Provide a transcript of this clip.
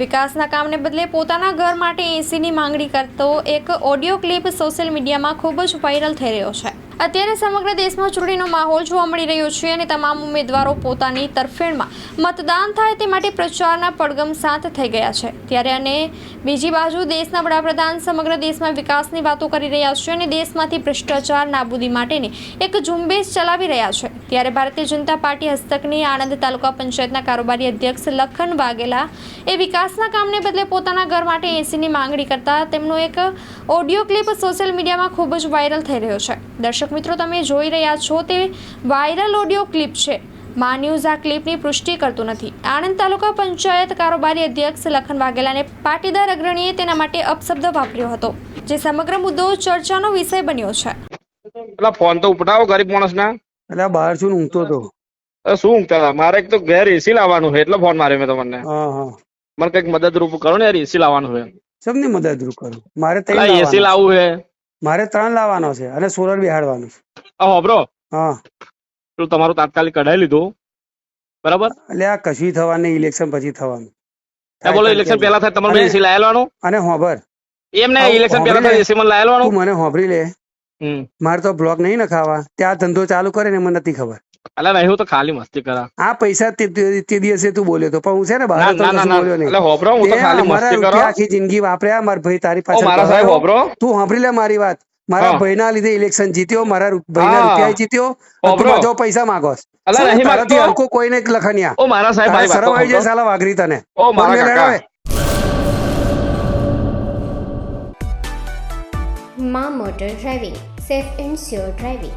વિકાસના કામને બદલે પોતાના ઘર માટે એસીની માંગણી કરતો એક ઓડિયો ક્લિપ સોશિયલ મીડિયામાં ખૂબ જ વાયરલ થઈ રહ્યો છે. અત્યારે સમગ્ર દેશમાં ચૂંટણીનો માહોલ જોવા મળી રહ્યો છે અને તમામ ઉમેદવારો પોતાની તરફેણમાં મતદાન થાય તે માટે પ્રચારના પડગમ શાંત થઈ ગયા છે. ત્યારે અને બીજી બાજુ દેશના વડાપ્રધાન સમગ્ર દેશમાં વિકાસની વાતો કરી રહ્યા છે અને દેશમાંથી ભ્રષ્ટાચાર નાબૂદી માટેની એક ઝુંબેશ ચલાવી રહ્યા છે. ત્યારે ભારતીય જનતા પાર્ટી હસ્તકની આણંદ તાલુકા પંચાયતના કારોબારી અધ્યક્ષ લખન વાઘેલા એ વિકાસના કામને બદલે પોતાના ઘર માટે એસીની માંગણી કરતા તેમનો એક ઓડિયો ક્લિપ સોશિયલ મીડિયામાં ખૂબ જ વાયરલ થઈ રહ્યો છે. દર્શક મિત્રો તમે જોઈ રહ્યા છો તે વાયરલ ઓડિયો ક્લિપ છે. મા ન્યૂઝ આ ક્લિપની પુષ્ટિ કરતું નથી. આણંદ તાલુકા પંચાયત કારોબારી અધ્યક્ષ લખન વાઘેલાને પાટીદાર અગ્રણીએ તેના માટે અપશબ્દ વાપર્યો હતો જે સમગ્ર મુદ્દો ચર્ચાનો વિષય બન્યો છે. પેલા ફોન તો ઉપડાવો ગરીબ માણસ ના એટલે બહાર છું ઊંઘતો હતો શું ઊંઘતા હતા? મારે એક તો ઘેર એસી લાવવાનું છે એટલે ફોન માર્યો મેં તમને. હા હા. મને કંઈક મદદરૂપ કરો ને યાર એસી લાવવાનું છે. સબની મદદરૂપ કરો? મારે એસી લાવવું છે. મારે ત્રણ લાવવાનો છે અને સોલર બિહાડવાનો છે. આ બ્રો હા. તો તમારું તાત્કાલિક કઢાઈ લીધું. બરાબર? એટલે આ કશું થવાનું ઇલેક્શન પછી થવાનું. એ બોલો ઇલેક્શન પહેલા થાય તમારું એસી લાયેલવાનું? અને હોભર. એમ ને આવું ઇલેક્શન પહેલા થાય એસી મને લાયેલવાનું? તું મને હોબરી લે. મારે તો બ્લોક નહીં નખાવા. ત્યાં ધંધો ચાલુ કરે ને મને નથી ખબર. એટલે ભાઈ હું તો ખાલી મસ્તી કરા. આ પૈસા તે તે- દિવસે તું બોલ્યો તો પણ હું છે ને બહાર તો ના ના કશું બોલ્યો નહીં. એટલે હોબરો હું તો ખાલી મસ્તી કરા. રૂપિયા આખી જિંદગી વાપર્યા મારા ભાઈ તારી ઓ મારા સાહેબ હોબરો તું સાંભળી લે મારી વાત. મારા ભાઈ ભાઈના લીધે ઇલેક્શન જીત્યો મારા ભાઈના રૂપિયા જીત્યો. બધો પૈસા માંગો અલા, નહીં માંગતો. હલકો કોઈ નહીં લખનિયા. ઓ મારા સાહેબ ભાઈ મારી આવી જાય સાલા વાઘરી તને. ઓ મારા કાકા. માં motor driving safe and sure driving.